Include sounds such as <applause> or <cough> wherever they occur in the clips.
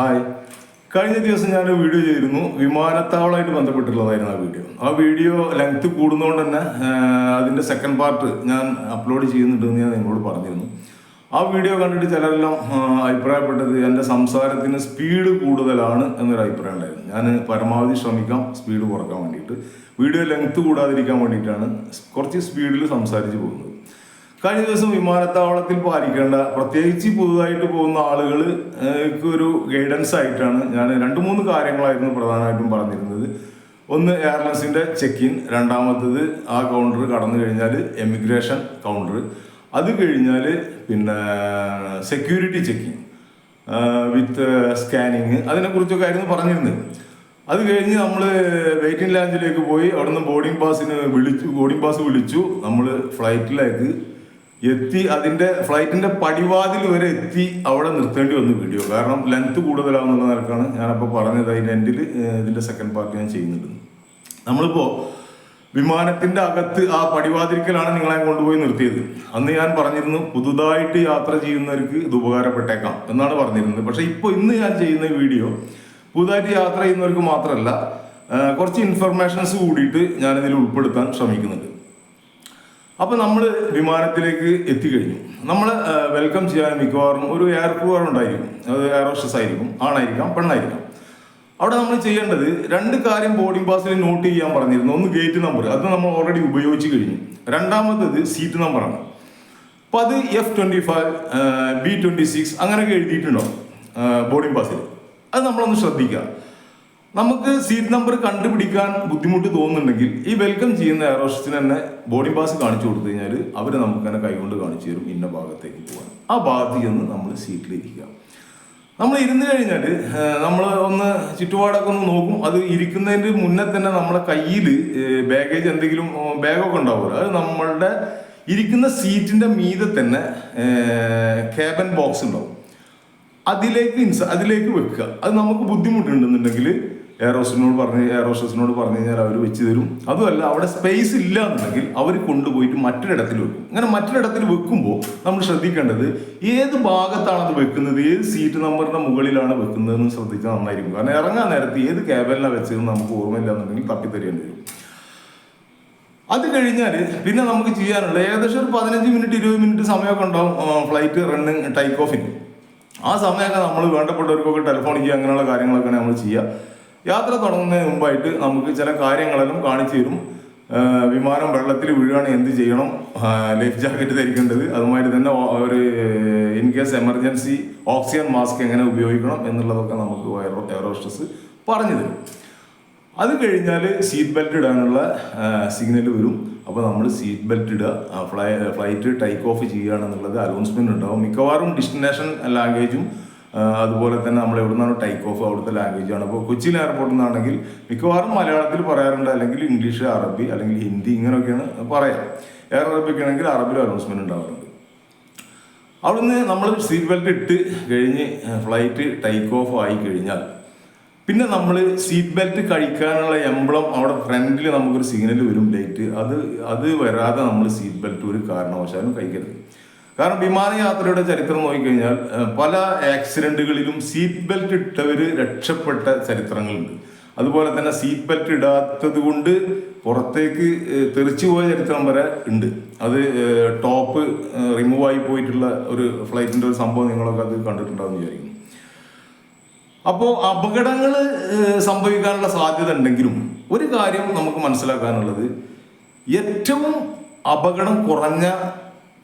Hi. കഴിഞ്ഞ ദിവസം ഞാൻ വീഡിയോ ചെയ്തിരുന്നു. വിമാനത്താവളമായിട്ട് ബന്ധപ്പെട്ടുള്ളതായിരുന്നു ആ വീഡിയോ. ആ വീഡിയോ ലെങ്ത് കൂടുന്നതുകൊണ്ട് തന്നെ അതിന്റെ സെക്കൻഡ് പാർട്ട് ഞാൻ അപ്ലോഡ് ചെയ്യുന്നുണ്ടെന്ന് ഞാൻ നിങ്ങളോട് പറഞ്ഞിരുന്നു. ആ വീഡിയോ കണ്ടിട്ട് ചിലരെല്ലാം അഭിപ്രായപ്പെട്ടത് എന്റെ സംസാരത്തിന് സ്പീഡ് കൂടുതലാണ് എന്നൊരു അഭിപ്രായം ഉണ്ടായിരുന്നു. ഞാൻ പരമാവധി ശ്രമിക്കാം സ്പീഡ് കുറയ്ക്കാൻ വേണ്ടിയിട്ട്. വീഡിയോ ലെങ്ത് കൂടാതിരിക്കാൻ വേണ്ടിയിട്ടാണ് കുറച്ച് സ്പീഡിൽ സംസാരിച്ച് പോകുന്നത്. കഴിഞ്ഞ ദിവസം വിമാനത്താവളത്തിൽ പാലിക്കേണ്ട പ്രത്യേകിച്ച് പുതുതായിട്ട് പോകുന്ന ആളുകൾ ഒരു ഗൈഡൻസ് ആയിട്ടാണ് ഞാൻ രണ്ട് മൂന്ന് കാര്യങ്ങളായിരുന്നു പ്രധാനമായിട്ടും പറഞ്ഞിരുന്നത്. ഒന്ന് എയർലൈൻസിന്റെ ചെക്ക് ഇൻ രണ്ടാമത്തത് ആ കൗണ്ടർ കടന്നു കഴിഞ്ഞാൽ എമിഗ്രേഷൻ കൗണ്ടർ അത് കഴിഞ്ഞാൽ പിന്നെ സെക്യൂരിറ്റി ചെക്കിങ് വിത്ത് സ്കാനിങ് അതിനെക്കുറിച്ചൊക്കെ ആയിരുന്നു പറഞ്ഞിരുന്നത്. അത് കഴിഞ്ഞ് നമ്മൾ വെയിറ്റിംഗ് ലാഞ്ചിലേക്ക് പോയി അവിടുന്ന് ബോർഡിംഗ് പാസിന് വിളിച്ചു ബോർഡിംഗ് പാസ് വിളിച്ചു. നമ്മൾ ഫ്ലൈറ്റിലേക്ക് എത്തി അതിന്റെ ഫ്ലൈറ്റിന്റെ പടിവാതിൽ വരെ എത്തി അവിടെ നിർത്തേണ്ടി വന്നു വീഡിയോ. കാരണം ലെങ്ത് കൂടുതലാവുന്നുള്ള നിലക്കാണ് ഞാനപ്പോൾ പറഞ്ഞത് അതിന്റെ എൻഡിൽ ഇതിന്റെ സെക്കൻഡ് പാർട്ട് ഞാൻ ചെയ്യുന്നുണ്ട് നമ്മളിപ്പോ വിമാനത്തിന്റെ അകത്ത് ആ പടിവാതിരിക്കലാണ് നിങ്ങളെ കൊണ്ടുപോയി നിർത്തിയത്. അന്ന് ഞാൻ പറഞ്ഞിരുന്നു പുതുതായിട്ട് യാത്ര ചെയ്യുന്നവർക്ക് ഇത് ഉപകാരപ്പെട്ടേക്കാം എന്നാണ് പറഞ്ഞിരുന്നത്. പക്ഷെ ഇപ്പോൾ ഇന്ന് ഞാൻ ചെയ്യുന്ന വീഡിയോ പുതുതായിട്ട് യാത്ര ചെയ്യുന്നവർക്ക് മാത്രമല്ല കുറച്ച് ഇൻഫർമേഷൻസ് കൂടിയിട്ട് ഞാനിതിൽ ഉൾപ്പെടുത്താൻ ശ്രമിക്കുന്നുണ്ട്. അപ്പൊ നമ്മൾ വിമാനത്തിലേക്ക് എത്തിക്കഴിഞ്ഞു. നമ്മൾ വെൽക്കം ചെയ്യാൻ മിക്കവാറും ഒരു എയർ ക്രൂവർ ഉണ്ടായിരിക്കും. അത് എയർ ഹോസ്റ്റസ് ആയിരിക്കും ആണായിരിക്കാം പെണ്ണായിരിക്കാം. അവിടെ നമ്മൾ ചെയ്യേണ്ടത് രണ്ട് കാര്യം ബോർഡിംഗ് പാസിൽ നോട്ട് ചെയ്യാൻ പറഞ്ഞിരുന്നു. ഒന്ന് ഗേറ്റ് നമ്പർ അത് നമ്മൾ ഓൾറെഡി ഉപയോഗിച്ച് കഴിഞ്ഞു. രണ്ടാമത്തത് സീറ്റ് നമ്പറാണ് അപ്പൊ അത് F twenty five B twenty six അങ്ങനെയൊക്കെ എഴുതിയിട്ടുണ്ടോ? ബോർഡിംഗ് പാസിൽ അത് നമ്മളൊന്ന് ശ്രദ്ധിക്കുക. നമുക്ക് സീറ്റ് നമ്പർ കണ്ടുപിടിക്കാൻ ബുദ്ധിമുട്ട് തോന്നുന്നുണ്ടെങ്കിൽ ഈ വെൽക്കം ചെയ്യുന്ന എയറോസ്റ്റസിന് തന്നെ ബോർഡിംഗ് പാസ് കാണിച്ചു കൊടുത്തു കഴിഞ്ഞാൽ അവർ നമുക്ക് തന്നെ കൈകൊണ്ട് കാണിച്ചു തരും ഇന്ന ഭാഗത്തേക്ക് പോകാൻ ആ ഭാഗത്ത് ചെന്ന് നമ്മൾ സീറ്റിലിരിക്കുക നമ്മൾ ഇരുന്ന് കഴിഞ്ഞാൽ നമ്മൾ ഒന്ന് ചുറ്റുപാടൊക്കെ ഒന്ന് നോക്കും. അത് ഇരിക്കുന്നതിന്റെ മുന്നേ തന്നെ നമ്മുടെ കയ്യിൽ ബാഗേജ് എന്തെങ്കിലും ബാഗൊക്കെ ഉണ്ടാവുമല്ലോ. അത് നമ്മളുടെ ഇരിക്കുന്ന സീറ്റിന്റെ മീതെ തന്നെ ക്യാബൻ ബോക്സ് ഉണ്ടാവും. അതിലേക്ക് ഇൻസ അതിലേക്ക് വെക്കുക. അത് നമുക്ക് ബുദ്ധിമുട്ടുണ്ടെന്നുണ്ടെങ്കിൽ എയറോസിനോട് പറഞ്ഞ് എയറോസ്റ്റസിനോട് പറഞ്ഞു കഴിഞ്ഞാൽ അവർ വെച്ച് തരും. അതുമല്ല അവിടെ സ്പേസ് ഇല്ല എന്നുണ്ടെങ്കിൽ അവർ കൊണ്ടുപോയിട്ട് മറ്റൊരിടത്തിൽ വെക്കും. അങ്ങനെ മറ്റൊരിടത്തിൽ വെക്കുമ്പോൾ നമ്മൾ ശ്രദ്ധിക്കേണ്ടത് ഏത് ഭാഗത്താണ് അത് വെക്കുന്നത്? ഏത് സീറ്റ് നമ്പറിന്റെ മുകളിലാണ് വെക്കുന്നതെന്ന് ശ്രദ്ധിച്ചാൽ നന്നായിരിക്കും. കാരണം ഇറങ്ങാൻ നേരത്ത് ഏത് ക്യാബിലാണ് വെച്ചതെന്ന് നമുക്ക് ഓർമ്മയില്ല എന്നുണ്ടെങ്കിൽ തപ്പിത്തരേണ്ടി വരും. അത് കഴിഞ്ഞാൽ പിന്നെ നമുക്ക് ചെയ്യാനുള്ളത് ഏകദേശം ഒരു പതിനഞ്ച് മിനിറ്റ് ഇരുപത് മിനിറ്റ് സമയമൊക്കെ ഉണ്ടാവും ഫ്ലൈറ്റ് റണ്ണിങ് ടൈക്ക് ഓഫിന് ആ സമയമൊക്കെ നമ്മൾ വേണ്ടപ്പെട്ടവർക്കൊക്കെ ടെലിഫോൺ ചെയ്യുക അങ്ങനെയുള്ള കാര്യങ്ങളൊക്കെ നമ്മൾ ചെയ്യുക. യാത്ര തുടങ്ങുന്നതിന് മുമ്പായിട്ട് നമുക്ക് ചില കാര്യങ്ങളെല്ലാം കാണിച്ചു തരും. വിമാനം വെള്ളത്തിൽ വീഴുകയാണെങ്കിൽ എന്ത് ചെയ്യണം? ലൈഫ് ജാക്കറ്റ് ധരിക്കേണ്ടത്. അതുമാതിരി തന്നെ ഒരു in case emergency oxygen mask എങ്ങനെ ഉപയോഗിക്കണം എന്നുള്ളതൊക്കെ നമുക്ക് എയറോസ്റ്റസ് പറഞ്ഞു തരും. അത് കഴിഞ്ഞാൽ സീറ്റ് ബെൽറ്റ് ഇടാനുള്ള സിഗ്നൽ വരും. അപ്പോൾ നമ്മൾ സീറ്റ് ബെൽറ്റ് ഇടുക. ഫ്ലൈ ഫ്ലൈറ്റ് ടേക്ക് ഓഫ് ചെയ്യുകയാണെന്നുള്ളത് അനൗൺസ്മെന്റ് ഉണ്ടാവും. മിക്കവാറും ഡെസ്റ്റിനേഷൻ ലാംഗ്വേജും അതുപോലെ തന്നെ നമ്മൾ എവിടെ നിന്നാണ് ടൈക്ക് ഓഫ് അവിടുത്തെ ലാംഗ്വേജാണ് അപ്പോൾ കൊച്ചിൻ എയർപോർട്ടിൽ നിന്നാണെങ്കിൽ മിക്കവാറും മലയാളത്തിൽ പറയാറുണ്ട്. അല്ലെങ്കിൽ ഇംഗ്ലീഷ് അറബി അല്ലെങ്കിൽ ഹിന്ദി ഇങ്ങനെയൊക്കെയാണ് പറയാം എയർ അറബിക്ക് ആണെങ്കിൽ അറബിൽ അനൗൺസ്മെന്റ് ഉണ്ടാവാറുണ്ട്. അവിടുന്ന് നമ്മൾ സീറ്റ് ബെൽറ്റ് ഇട്ട് കഴിഞ്ഞ് ഫ്ലൈറ്റ് ടൈക്ക് ഓഫ് ആയി കഴിഞ്ഞാൽ പിന്നെ നമ്മൾ സീറ്റ് ബെൽറ്റ് കഴിക്കാനുള്ള എംബ്ലം അവിടെ ഫ്രണ്ടിൽ നമുക്കൊരു സിഗ്നൽ വരും ലൈറ്റ് അത് അത് വരാതെ നമ്മൾ സീറ്റ് ബെൽറ്റ് ഒരു കാരണവശാലും കഴിക്കരുത്. കാരണം വിമാനയാത്രയുടെ ചരിത്രം നോക്കിക്കഴിഞ്ഞാൽ പല ആക്സിഡന്റുകളിലും സീറ്റ് ബെൽറ്റ് ഇട്ടവർ രക്ഷപ്പെട്ട ചരിത്രങ്ങളുണ്ട്. അതുപോലെ തന്നെ സീറ്റ് ബെൽറ്റ് ഇടാത്തത് കൊണ്ട് പുറത്തേക്ക് തെറിച്ചു പോയ ചരിത്രം വരെ ഉണ്ട്. അത് ടോപ്പ് റിമൂവ് ആയി പോയിട്ടുള്ള ഒരു ഫ്ലൈറ്റിന്റെ ഒരു സംഭവം നിങ്ങളൊക്കെ അത് കണ്ടിട്ടുണ്ടാവും വിചാരിക്കുന്നു. അപ്പോൾ അപകടങ്ങൾ സംഭവിക്കാനുള്ള സാധ്യത ഉണ്ടെങ്കിലും ഒരു കാര്യം നമുക്ക് മനസ്സിലാക്കാനുള്ളത്. ഏറ്റവും അപകടം കുറഞ്ഞ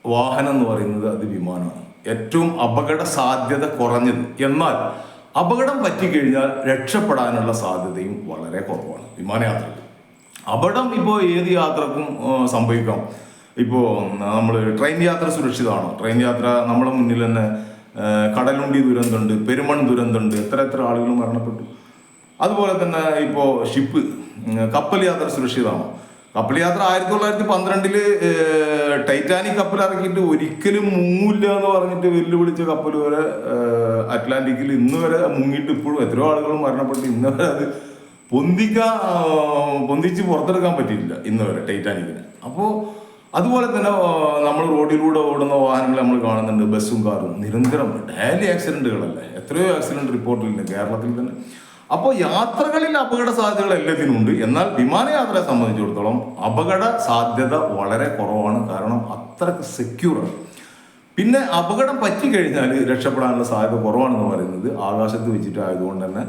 വാഹനം എന്ന് പറയുന്നത് അത് വിമാനമാണ്. ഏറ്റവും അപകട സാധ്യത കുറഞ്ഞത്. എന്നാൽ അപകടം പറ്റിക്കഴിഞ്ഞാൽ രക്ഷപ്പെടാനുള്ള സാധ്യതയും വളരെ കുറവാണ് വിമാനയാത്രയ്ക്ക്. അപകടം ഇപ്പോൾ ഏത് യാത്രക്കും സംഭവിക്കാം. ഇപ്പോൾ നമ്മൾ ട്രെയിൻ യാത്ര സുരക്ഷിതമാണോ? ട്രെയിൻ യാത്ര നമ്മുടെ മുന്നിൽ തന്നെ കടലുണ്ടി ദുരന്തമുണ്ട് പെരുമൺ ദുരന്തമുണ്ട് എത്ര എത്ര ആളുകൾ മരണപ്പെട്ടു. അതുപോലെ തന്നെ ഇപ്പോൾ ഷിപ്പ് കപ്പൽ യാത്ര സുരക്ഷിതമാണ്? കപ്പൽ യാത്ര ആയിരത്തി തൊള്ളായിരത്തി പന്ത്രണ്ടിൽ ടൈറ്റാനിക് കപ്പൽ ഇറക്കിയിട്ട് ഒരിക്കലും മുങ്ങൂല്ല എന്ന് പറഞ്ഞിട്ട് വെല്ലുവിളിച്ച കപ്പൽ വരെ അറ്റ്ലാന്റിക്കിൽ ഇന്ന് വരെ മുങ്ങിയിട്ട് ഇപ്പോഴും എത്രയോ ആളുകൾ മരണപ്പെട്ട് ഇന്ന് വരെ അത് പൊന്തിക്കാൻ പൊന്തിച്ച് പുറത്തെടുക്കാൻ പറ്റിയില്ല ഇന്ന് വരെ ടൈറ്റാനിക്കിന്. അപ്പോൾ അതുപോലെ തന്നെ നമ്മൾ റോഡിലൂടെ ഓടുന്ന വാഹനങ്ങൾ നമ്മൾ കാണുന്നുണ്ട്. ബസ്സും കാറും. നിരന്തരം ഡെയിലി ആക്സിഡന്റുകളല്ലേ എത്രയോ ആക്സിഡന്റ് റിപ്പോർട്ടിലുണ്ട് കേരളത്തിൽ തന്നെ? അപ്പോൾ യാത്രകളിൽ അപകട സാധ്യതകൾ എല്ലാത്തിനും ഉണ്ട്. എന്നാൽ വിമാനയാത്രയെ സംബന്ധിച്ചിടത്തോളം അപകട സാധ്യത വളരെ കുറവാണ്. കാരണം അത്രയ്ക്ക് സെക്യൂറാണ് പിന്നെ അപകടം പറ്റിക്കഴിഞ്ഞാൽ രക്ഷപ്പെടാനുള്ള സാധ്യത കുറവാണെന്ന് പറയുന്നത് ആകാശത്ത് വെച്ചിട്ടായതുകൊണ്ട് തന്നെ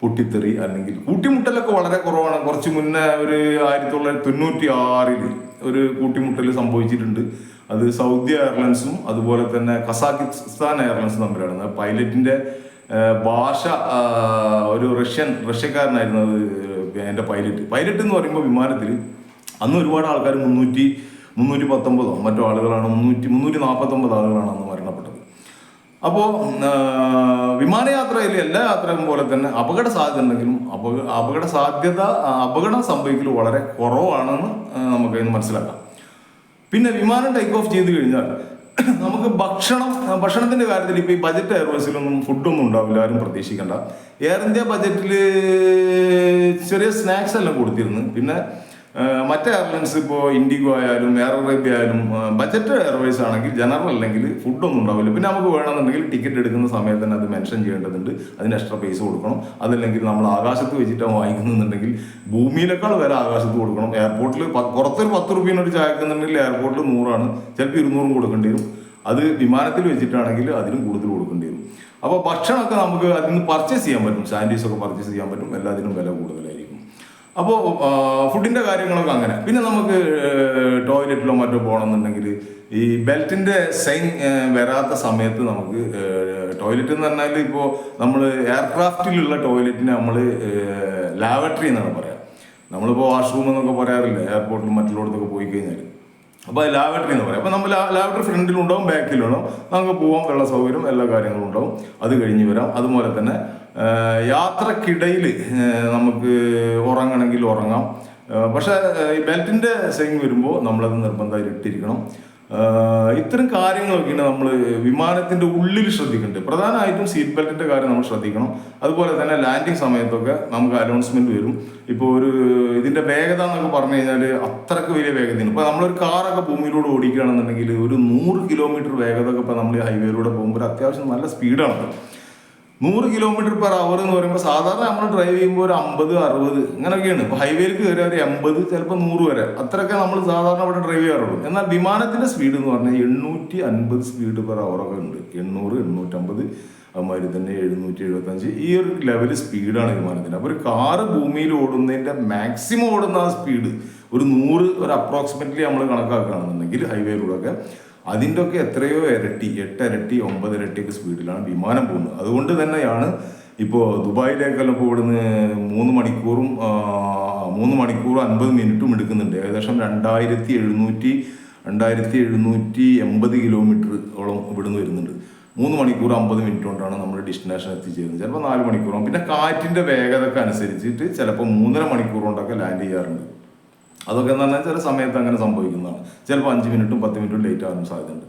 പൊട്ടിത്തെറി അല്ലെങ്കിൽ കൂട്ടിമുട്ടലൊക്കെ വളരെ കുറവാണ്. കുറച്ച് മുന്നേ ഒരു ആയിരത്തി തൊള്ളായിരത്തി തൊണ്ണൂറ്റി ആറിൽ ഒരു കൂട്ടിമുട്ടൽ സംഭവിച്ചിട്ടുണ്ട്. അത് സൗദി എയർലൈൻസും അതുപോലെ തന്നെ കസാഖിസ്ഥാൻ എയർലൈൻസും തമ്മിലാണ്. പൈലറ്റിന്റെ ഭാഷ ഒരു റഷ്യൻ റഷ്യക്കാരനായിരുന്നു അത് എന്റെ പൈലറ്റ്. പൈലറ്റ് എന്ന് പറയുമ്പോൾ വിമാനത്തിൽ അന്ന് ഒരുപാട് ആൾക്കാർ മുന്നൂറ്റി മുന്നൂറ്റി പത്തൊമ്പതോ മറ്റോ ആളുകളാണ് മുന്നൂറ്റി മുന്നൂറ്റി നാൽപ്പത്തൊമ്പത് ആളുകളാണ് അന്ന് അപ്പോൾ വിമാനയാത്രയിൽ എല്ലാ യാത്രയും പോലെ തന്നെ അപകട സാധ്യത ഉണ്ടെങ്കിലും അപക അപകട സാധ്യത അപകടം സംഭവിക്കൽ വളരെ കുറവാണെന്ന് നമുക്ക് ഇന്ന് മനസ്സിലാക്കാം. പിന്നെ വിമാനം ടേക്ക് ഓഫ് ചെയ്ത് കഴിഞ്ഞാൽ <clears throat> നമുക്ക് ഭക്ഷണം ഭക്ഷണത്തിന്റെ കാര്യത്തിൽ ഇപ്പൊ ഈ ബജറ്റ് എയർവേസിലൊന്നും ഫുഡൊന്നും ഉണ്ടാവില്ല ആരും പ്രതീക്ഷിക്കണ്ട. എയർ ഇന്ത്യ ബജറ്റിൽ ചെറിയ സ്നാക്സ് എല്ലാം കൊടുത്തിരുന്നു. പിന്നെ മറ്റ് എയർലൈൻസ് ഇപ്പോൾ ഇൻഡിഗോ ആയാലും എയർ അറേബ്യ ആയാലും ബജറ്റ് എയർവേസ് ആണെങ്കിൽ ജനറൽ അല്ലെങ്കിൽ ഫുഡൊന്നും ഉണ്ടാവില്ല. പിന്നെ നമുക്ക് വേണമെന്നുണ്ടെങ്കിൽ ടിക്കറ്റ് എടുക്കുന്ന സമയത്ത് തന്നെ അത് മെൻഷൻ ചെയ്യേണ്ടതുണ്ട്. അതിന് എക്സ്ട്രാ പൈസ കൊടുക്കണം. അതല്ലെങ്കിൽ നമ്മൾ ആകാശത്ത് വെച്ചിട്ടാണ് വാങ്ങിക്കുന്നുണ്ടെങ്കിൽ ഭൂമിയിലേക്കാൾ വില ആകാശത്ത് കൊടുക്കണം. എയർപോർട്ടിൽ പുറത്തൊരു പത്ത് റുപ്യേനെ ഒരു ചായക്കുന്നുണ്ടെങ്കിൽ എയർപോർട്ടിൽ നൂറാണ്. ചിലപ്പോൾ ഇരുന്നൂറും കൊടുക്കേണ്ടി വരും. അത് വിമാനത്തിൽ വെച്ചിട്ടാണെങ്കിൽ അതിനും കൂടുതൽ കൊടുക്കേണ്ടി വരും. അപ്പോൾ ഭക്ഷണമൊക്കെ നമുക്ക് അതിൽ നിന്ന് പർച്ചേസ് ചെയ്യാൻ പറ്റും. സാൻഡീസ് ഒക്കെ പർച്ചേസ് ചെയ്യാൻ പറ്റും. എല്ലാത്തിനും വില കൂടുതലായിരിക്കും. അപ്പോൾ ഫുഡിന്റെ കാര്യങ്ങളൊക്കെ അങ്ങനെ. പിന്നെ നമുക്ക് ടോയ്ലറ്റിലോ മറ്റോ പോകണമെന്നുണ്ടെങ്കിൽ ഈ ബെൽറ്റിന്റെ സൈൻ വരാത്ത സമയത്ത് നമുക്ക് ടോയ്ലറ്റ് എന്ന് പറഞ്ഞാൽ ഇപ്പോൾ നമ്മൾ എയർക്രാഫ്റ്റിലുള്ള ടോയ്ലറ്റിന് നമ്മൾ ലാവറ്ററി എന്നാണ് പറയാം. നമ്മളിപ്പോൾ വാഷ്റൂം എന്നൊക്കെ പറയാറില്ല എയർപോർട്ടിലും മറ്റുള്ളിടത്തൊക്കെ പോയി കഴിഞ്ഞാൽ അപ്പോൾ ലാവറ്ററി എന്ന് പറയാം. അപ്പോൾ നമ്മൾ ലാവറ്ററി ഫ്രണ്ടിലുണ്ടാവും ബാക്കിലുണ്ടാവും. നമുക്ക് പോകാം വെള്ള സൗകര്യം എല്ലാ കാര്യങ്ങളും ഉണ്ടാവും. അത് കഴിഞ്ഞ് വരാം. അതുപോലെ തന്നെ യാത്രക്കിടയിൽ നമുക്ക് ഉറങ്ങണമെങ്കിൽ ഉറങ്ങാം. പക്ഷെ ഈ ബെൽറ്റിന്റെ സൈൻ വരുമ്പോൾ നമ്മളത് നിർബന്ധമായി ഇട്ടിരിക്കണം. ഇത്തരം കാര്യങ്ങളൊക്കെയാണ് നമ്മൾ വിമാനത്തിന്റെ ഉള്ളിൽ ശ്രദ്ധിക്കേണ്ടത്. പ്രധാനമായിട്ടും സീറ്റ് ബെൽറ്റിന്റെ കാര്യം നമ്മൾ ശ്രദ്ധിക്കണം. അതുപോലെ തന്നെ ലാൻഡിങ് സമയത്തൊക്കെ നമുക്ക് അനൗൺസ്മെന്റ് വരും. ഇപ്പോൾ ഒരു ഇതിന്റെ വേഗത എന്നൊക്കെ പറഞ്ഞു കഴിഞ്ഞാൽ അത്രയ്ക്ക് വലിയ വേഗതയാണ്. ഇപ്പോൾ നമ്മളൊരു കാറൊക്കെ ഭൂമിയിലൂടെ ഓടിക്കുകയാണെന്നുണ്ടെങ്കിൽ ഒരു നൂറ് കിലോമീറ്റർ വേഗത ഒക്കെ ഇപ്പോൾ നമ്മൾ ഹൈവേയിലൂടെ പോകുമ്പോൾ അത്യാവശ്യം നല്ല സ്പീഡാണ്. നൂറ് കിലോമീറ്റർ പെർ അവർ എന്ന് പറയുമ്പോൾ സാധാരണ നമ്മൾ ഡ്രൈവ് ചെയ്യുമ്പോൾ ഒരു അമ്പത് അറുപത് ഇങ്ങനെയൊക്കെയാണ് ഇപ്പോൾ ഹൈവേയിൽ കയറിയ ഒരു എൺപത് ചിലപ്പോൾ നൂറ് വരെ. അത്രയൊക്കെ നമ്മൾ സാധാരണ ഇവിടെ ഡ്രൈവ് ചെയ്യാറുള്ളൂ. എന്നാൽ വിമാനത്തിന്റെ സ്പീഡ് എന്ന് പറഞ്ഞാൽ എണ്ണൂറ്റി അൻപത് സ്പീഡ് പെർ അവറൊക്കെ ഉണ്ട്. എണ്ണൂറ് എണ്ണൂറ്റമ്പത് അതുമാതിരി തന്നെ എഴുന്നൂറ്റി എഴുപത്തഞ്ച്. ഈ ഒരു ലെവൽ സ്പീഡാണ് വിമാനത്തിന്റെ അപ്പോൾ ഒരു കാറ് ഭൂമിയിൽ ഓടുന്നതിന്റെ മാക്സിമം ഓടുന്ന ആ സ്പീഡ് ഒരു നൂറ് ഒരു അപ്രോക്സിമേറ്റ്ലി നമ്മൾ കണക്കാക്കുകയാണെന്നുണ്ടെങ്കിൽ ഹൈവേയിലൂടെ ഒക്കെ അതിന്റെ ഒക്കെ എത്രയോ ഇരട്ടി എട്ട് ഇരട്ടി ഒമ്പത് ഇരട്ടിയൊക്കെ സ്പീഡിലാണ് വിമാനം പോകുന്നത്. അതുകൊണ്ട് തന്നെയാണ് ഇപ്പോൾ ദുബായിലേക്കെല്ലാം ഇപ്പോൾ മൂന്ന് മണിക്കൂറും മൂന്ന് മണിക്കൂറും അൻപത് മിനിറ്റും എടുക്കുന്നുണ്ട്. ഏകദേശം രണ്ടായിരത്തി എഴുന്നൂറ്റി രണ്ടായിരത്തി എഴുന്നൂറ്റി എൺപത് കിലോമീറ്റർ ഓളം ഇവിടുന്ന് വരുന്നുണ്ട്. മൂന്ന് മണിക്കൂർ അമ്പത് മിനിറ്റ് കൊണ്ടാണ് നമ്മൾ ഡെസ്റ്റിനേഷൻ എത്തിച്ചേരുന്നത്. ചിലപ്പോൾ നാല് മണിക്കൂറും പിന്നെ കാറ്റിന്റെ വേഗതയൊക്കെ അനുസരിച്ചിട്ട് ചിലപ്പോൾ മൂന്നര മണിക്കൂർ കൊണ്ടൊക്കെ ലാൻഡ് ചെയ്യാറുണ്ട്. അതൊക്കെ എന്ന് പറഞ്ഞാൽ ചില സമയത്ത് അങ്ങനെ സംഭവിക്കുന്നതാണ്. ചിലപ്പോൾ അഞ്ച് മിനിറ്റും പത്ത് മിനിറ്റും ലേറ്റ് ആകാൻ സാധ്യതയുണ്ട്.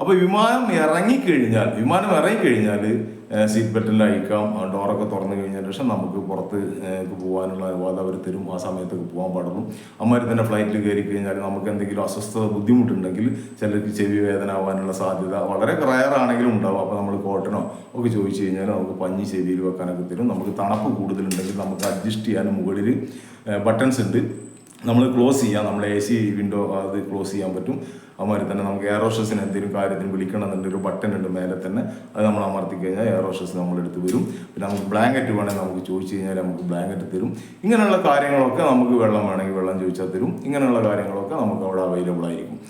അപ്പോൾ വിമാനം ഇറങ്ങിക്കഴിഞ്ഞാൽ വിമാനം ഇറങ്ങിക്കഴിഞ്ഞാൽ സീറ്റ് ബെൽറ്റിൽ അയക്കാം ഡോറൊക്കെ തുറന്നു കഴിഞ്ഞാൽ ശേഷം നമുക്ക് പുറത്ത് പോകാനുള്ള അനുവാദം അവർ തരും. ആ സമയത്തൊക്കെ പോകാൻ പാടുള്ളൂ. അമ്മമാർ തന്നെ ഫ്ലൈറ്റിൽ കയറി കഴിഞ്ഞാൽ നമുക്ക് എന്തെങ്കിലും അസ്വസ്ഥത ബുദ്ധിമുട്ടുണ്ടെങ്കിൽ ചിലർക്ക് ചെവി വേദന ആവാനുള്ള സാധ്യത വളരെ റയർ ആണെങ്കിലും ഉണ്ടാവും. അപ്പോൾ നമ്മൾ കോട്ടനോ ഒക്കെ ചോദിച്ചു കഴിഞ്ഞാൽ നമുക്ക് പഞ്ഞി ചെവിയിൽ വെക്കാനൊക്കെ തരും. നമുക്ക് തണുപ്പ് കൂടുതലുണ്ടെങ്കിൽ നമുക്ക് അഡ്ജസ്റ്റ് ചെയ്യാൻ മുകളിൽ ബട്ടൺസ് ഉണ്ട്. നമ്മൾ ക്ലോസ് ചെയ്യാം. നമ്മൾ എ സി വിൻഡോ അത് ക്ലോസ് ചെയ്യാൻ പറ്റും. അതുമാതിരി തന്നെ നമുക്ക് എയറോഷസിന് എന്തെങ്കിലും കാര്യത്തിന് വിളിക്കണമെന്നുണ്ട് ഒരു ബട്ടൺ ഉണ്ട് മേലെ തന്നെ. അത് നമ്മൾ അമർത്തി കഴിഞ്ഞാൽ എയറോഷസ് നമ്മളെടുത്ത് വരും. പിന്നെ നമുക്ക് ബ്ലാങ്കറ്റ് വേണമെങ്കിൽ നമുക്ക് ചോദിച്ചു കഴിഞ്ഞാൽ നമുക്ക് ബ്ലാങ്കറ്റ് തരും. ഇങ്ങനെയുള്ള കാര്യങ്ങളൊക്കെ നമുക്ക് വെള്ളം വേണമെങ്കിൽ വെള്ളം ചോദിച്ചാൽ തരും. ഇങ്ങനെയുള്ള കാര്യങ്ങളൊക്കെ നമുക്ക് അവിടെ അവൈലബിൾ ആയിരിക്കും.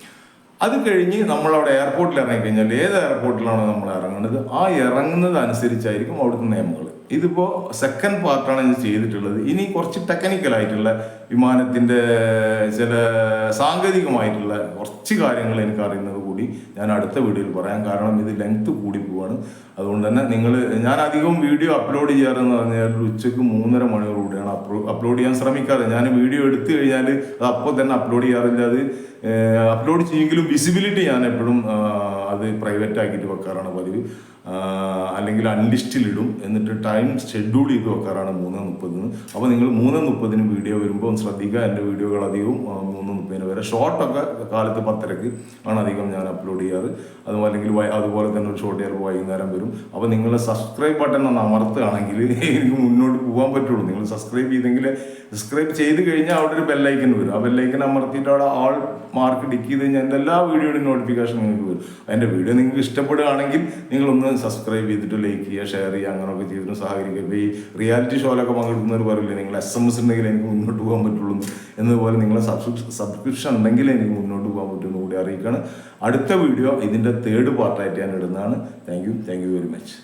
അത് കഴിഞ്ഞ് നമ്മളവിടെ എയർപോർട്ടിൽ ഇറങ്ങിക്കഴിഞ്ഞാൽ ഏത് എയർപോർട്ടിലാണ് നമ്മൾ ഇറങ്ങുന്നത് ആ ഇറങ്ങുന്നത് അനുസരിച്ചായിരിക്കും അവിടുത്തെ നിയമങ്ങൾ ഇതിപ്പോൾ സെക്കൻഡ് പാർട്ടാണ് ഇത് ചെയ്തിട്ടുള്ളത്. ഇനി കുറച്ച് ടെക്നിക്കലായിട്ടുള്ള വിമാനത്തിന്റെ ചില സാങ്കേതികമായിട്ടുള്ള കുറച്ച് കാര്യങ്ങൾ എനിക്ക് അറിയുന്നത് കൂടി ഞാൻ അടുത്ത വീഡിയോയിൽ പറയാം. കാരണം ഇത് ലെങ്ത് കൂടി പോവാണ്. അതുകൊണ്ട് തന്നെ നിങ്ങൾ ഞാൻ അധികം വീഡിയോ അപ്ലോഡ് ചെയ്യാറെന്ന് പറഞ്ഞാൽ ഒരു ഉച്ചയ്ക്ക് മൂന്നര മണിക്കൂർ കൂടിയാണ് അപ്ലോഡ് ചെയ്യാൻ ശ്രമിക്കാറ്. ഞാൻ വീഡിയോ എടുത്തു കഴിഞ്ഞാൽ അത് അപ്പോൾ തന്നെ അപ്ലോഡ് ചെയ്യാറില്ല. അത് അപ്ലോഡ് ചെയ്യുമെങ്കിലും വിസിബിലിറ്റി ഞാൻ എപ്പോഴും അത് പ്രൈവറ്റ് ആക്കിയിട്ട് വെക്കാറാണ് പതിവ്. അല്ലെങ്കിൽ അൺലിസ്റ്റിലിടും എന്നിട്ട് ടൈം ഷെഡ്യൂൾ ചെയ്ത് വെക്കാറാണ് മൂന്ന് മുപ്പതിന്. അപ്പോൾ നിങ്ങൾ മൂന്ന് മുപ്പതിന് വീഡിയോ വരുമ്പോൾ ശ്രദ്ധിക്കുക. എന്റെ വീഡിയോകൾ അധികവും മൂന്ന് മുപ്പതിന് വരെ. ഷോർട്ടൊക്കെ കാലത്ത് പത്തരക്ക് ആണ് അധികം ഞാൻ അപ്ലോഡ് ചെയ്യാറ്. അതുപോലെ അതുപോലെ തന്നെ ഒരു ഷോർട്ട് ചെയ്യാറ് വൈകുന്നേരം വരും. അപ്പോൾ നിങ്ങൾ സബ്സ്ക്രൈബ് ബട്ടൺ ഒന്ന് അമർത്തുകയാണെങ്കിൽ എനിക്ക് മുന്നോട്ട് പോകാൻ പറ്റുള്ളൂ. നിങ്ങൾ സബ്സ്ക്രൈബ് ചെയ്തെങ്കിൽ സബ്സ്ക്രൈബ് ചെയ്ത് കഴിഞ്ഞാൽ അവിടെ ഒരു ബെല്ലൈക്കൻ വരും. ആ ബെല്ലൈക്കൻ അമർത്തിയിട്ട് അവിടെ ആൾ മാർക്ക് ടിക്ക് ചെയ്ത് കഴിഞ്ഞാൽ എന്റെ എല്ലാ വീഡിയോയുടെയും നോട്ടിഫിക്കേഷൻ നിങ്ങൾക്ക് വരും. എന്റെ വീഡിയോ നിങ്ങൾക്ക് ഇഷ്ടപ്പെടുകയാണെങ്കിൽ നിങ്ങളൊന്ന് സബ്സ്ക്രൈബ് ചെയ്തിട്ട് ലൈക്ക് ചെയ്യുക ഷെയർ ചെയ്യുക അങ്ങനെയൊക്കെ ചെയ്തിട്ട് സഹകരിക്കുക. ഇപ്പോൾ ഈ റിയാലിറ്റി ഷോയിലൊക്കെ പങ്കെടുക്കുന്നവർ പറയില്ലേ നിങ്ങൾ എസ് എം എസ് ഉണ്ടെങ്കിൽ എനിക്ക് മുന്നോട്ട് പോകാൻ പറ്റുള്ളൂ എന്നതുപോലെ നിങ്ങളെ സബ്സ്ക്രിപ്ഷൻ ഉണ്ടെങ്കിൽ എനിക്ക് മുന്നോട്ട് പോകാൻ അറിയിക്കുകയാണ് അടുത്ത വീഡിയോ ഇതിന്റെ തേർഡ് പാർട്ടായിട്ട് ഞാൻ ഇടുന്നതാണ്. Thank you thank you very much